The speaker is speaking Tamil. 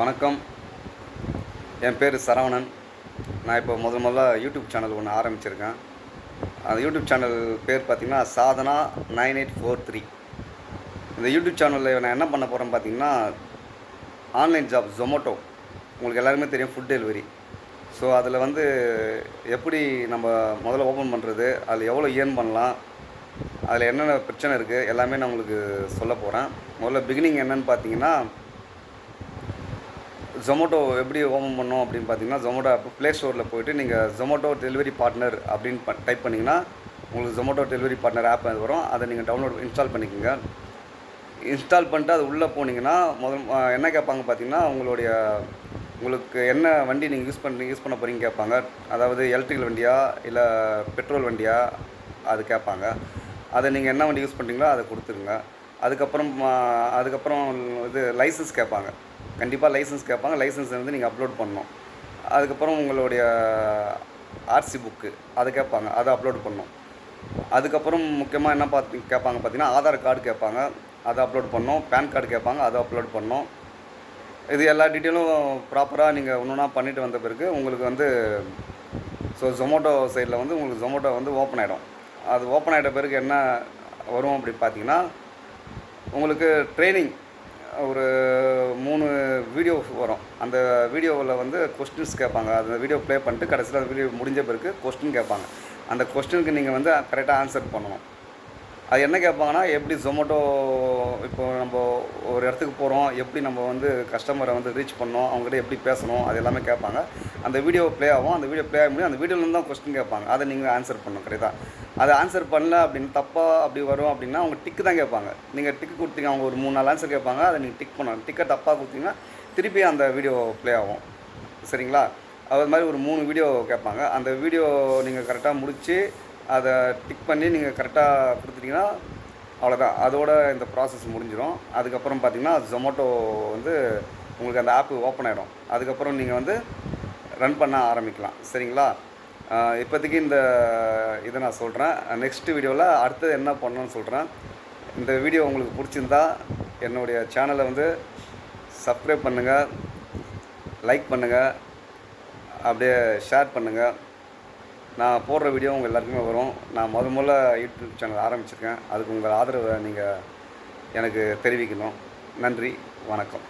வணக்கம். என் பேர் சரவணன். நான் இப்போ முதல் முதல்ல யூடியூப் சேனல் ஒன்று ஆரம்பிச்சிருக்கேன். அந்த யூடியூப் சேனல் பேர் பார்த்திங்கன்னா Sadhana nine eight four three. இந்த யூடியூப் சேனலில் நான் என்ன பண்ண போகிறேன்னு பார்த்தீங்கன்னா ஆன்லைன் ஜாப் ஜொமேட்டோ உங்களுக்கு எல்லாருமே தெரியும் ஃபுட் டெலிவரி ஸோ அதில் வந்து எப்படி நம்ம முதல்ல ஓப்பன் பண்ணுறது அதில் எவ்வளோ ஏர்ன் பண்ணலாம் அதில் என்னென்ன பிரச்சனை இருக்குது எல்லாமே நான் உங்களுக்கு சொல்ல போகிறேன் முதல்ல பிகினிங் என்னென்னு பார்த்தீங்கன்னா ஜொமோட்டோ எப்படி ஓபன் பண்ணோம் அப்படின்னு பார்த்தீங்கன்னா ஜொமோட்டோ ஆப் ப்ளே ஸ்டோரில் போயிட்டு நீங்கள் ஜொமோட்டோ டெலிவரி பார்ட்னர் அப்படின்னு ப டைப் பண்ணிங்கன்னா உங்களுக்கு ஜொமோட்டோ டெலிவரி பார்ட்னர் ஆப் அது வரும். அதை நீங்கள் டவுன்லோட் இன்ஸ்டால் பண்ணிக்கோங்க. இன்ஸ்டால் பண்ணிட்டு அது உள்ளே போனீங்கன்னா முதல் என்ன கேட்பாங்க பார்த்தீங்கன்னா உங்களுடைய உங்களுக்கு என்ன வண்டி நீங்கள் யூஸ் பண்ணி யூஸ் பண்ண போகிறீங்க கேட்பாங்க. அதாவது எலக்ட்ரிக்கல் வண்டியா இல்லை பெட்ரோல் வண்டியா அது கேட்பாங்க. அதை நீங்கள் என்ன வண்டி யூஸ் பண்ணுறீங்களோ அதை கொடுத்துருங்க. அதுக்கப்புறம் அதுக்கப்புறம் இது லைசன்ஸ் கேட்பாங்க. கண்டிப்பாக லைசன்ஸ் கேட்பாங்க. லைசன்ஸ் வந்து நீங்கள் அப்லோட் பண்ணணும். அதுக்கப்புறம் உங்களுடைய ஆர்சி புக்கு அதை கேட்பாங்க. அதை அப்லோட் பண்ணணும். அதுக்கப்புறம் முக்கியமாக என்ன பார்த்து கேட்பாங்க பார்த்தீங்கன்னா ஆதார் கார்டு கேட்பாங்க. அதை அப்லோட் பண்ணோம் பேன் கார்டு கேட்பாங்க. அதை அப்லோட் பண்ணோம் இது எல்லா டீட்டெயிலும் ப்ராப்பராக நீங்கள் ஒன்று ஒன்றா பண்ணிட்டு வந்த பிறகு உங்களுக்கு வந்து ஸோ ஜொமேட்டோ சைடில் வந்து உங்களுக்கு ஜொமேட்டோ வந்து ஓப்பன் ஆகிடும் அது ஓப்பன் ஆகிட்ட பிறகு என்ன வரும் அப்படின்னு பார்த்தீங்கன்னா உங்களுக்கு ட்ரைனிங் ஒரு மூணு வீடியோ வரும். அந்த வீடியோவில் வந்து கொஸ்டின்ஸ் கேட்பாங்க. அந்த வீடியோ ப்ளே பண்ணிட்டு கடைசியில் அந்த வீடியோ முடிஞ்ச பிறகு கொஸ்டின் கேட்பாங்க. அந்த கொஸ்டினுக்கு நீங்கள் வந்து கரெக்டாக ஆன்சர் பண்ணணும். அது என்ன கேட்பாங்கன்னா எப்படி ஜொமேட்டோ இப்போ நம்ம ஒரு இடத்துக்கு போகிறோம் எப்படி நம்ம வந்து கஸ்டமரை வந்து ரீச் பண்ணோம் அவங்ககிட்ட எப்படி பேசணும் அது எல்லாமே கேட்பாங்க. அந்த வீடியோ ப்ளே ஆகும். அந்த வீடியோ ப்ளே ஆக முடியும். அந்த வீடியோலேருந்து தான் கொஸ்டின் கேட்பாங்க. அதை நீங்கள் ஆன்சர் பண்ணணும் கரெக்டாக அதை ஆன்சர் பண்ணல அப்படின்னு தப்பாக அப்படி வரும் அப்படின்னா அவங்க டிக்கு தான் கேட்பாங்க. நீங்கள் டிக்கு கொடுத்தீங்க அவங்க ஒரு மூணு நாலு ஆன்சர் கேட்பாங்க. அதை நீங்கள் டிக் பண்ணணும். டிக்கை தப்பாக கொடுத்தீங்கன்னா திருப்பி அந்த வீடியோ ப்ளே ஆகும். சரிங்களா? அது மாதிரி ஒரு மூணு வீடியோ கேட்பாங்க. அந்த வீடியோ நீங்கள் கரெக்டாக முடித்து அதை டிக் பண்ணி நீங்கள் கரெக்டாக கொடுத்துட்டீங்கன்னா அவ்வளோதான் அதோட இந்த ப்ராசஸ் முடிஞ்சிடும் அதுக்கப்புறம் பார்த்தீங்கன்னா ஜொமேட்டோ வந்து உங்களுக்கு அந்த ஆப்பு ஓப்பன் ஆகிடும் அதுக்கப்புறம் நீங்கள் வந்து ரன் பண்ண ஆரம்பிக்கலாம். சரிங்களா? இப்போதைக்கு இந்த இதை நான் சொல்கிறேன் நெக்ஸ்ட் வீடியோவில் அடுத்தது என்ன பண்ணணும்னு சொல்கிறேன் இந்த வீடியோ உங்களுக்கு பிடிச்சிருந்தா என்னுடைய சேனலை வந்து சப்ஸ்கிரைப் பண்ணுங்கள் லைக் பண்ணுங்கள் அப்படியே ஷேர் பண்ணுங்கள் நான் போடுற வீடியோ உங்கள் எல்லாருக்குமே வரும். நான் முத முதல்ல யூடியூப் சேனல் ஆரம்பிச்சிருக்கேன். அதுக்கு உங்கள் ஆதரவை நீங்கள் எனக்கு தெரிவிக்கணும். நன்றி. வணக்கம்.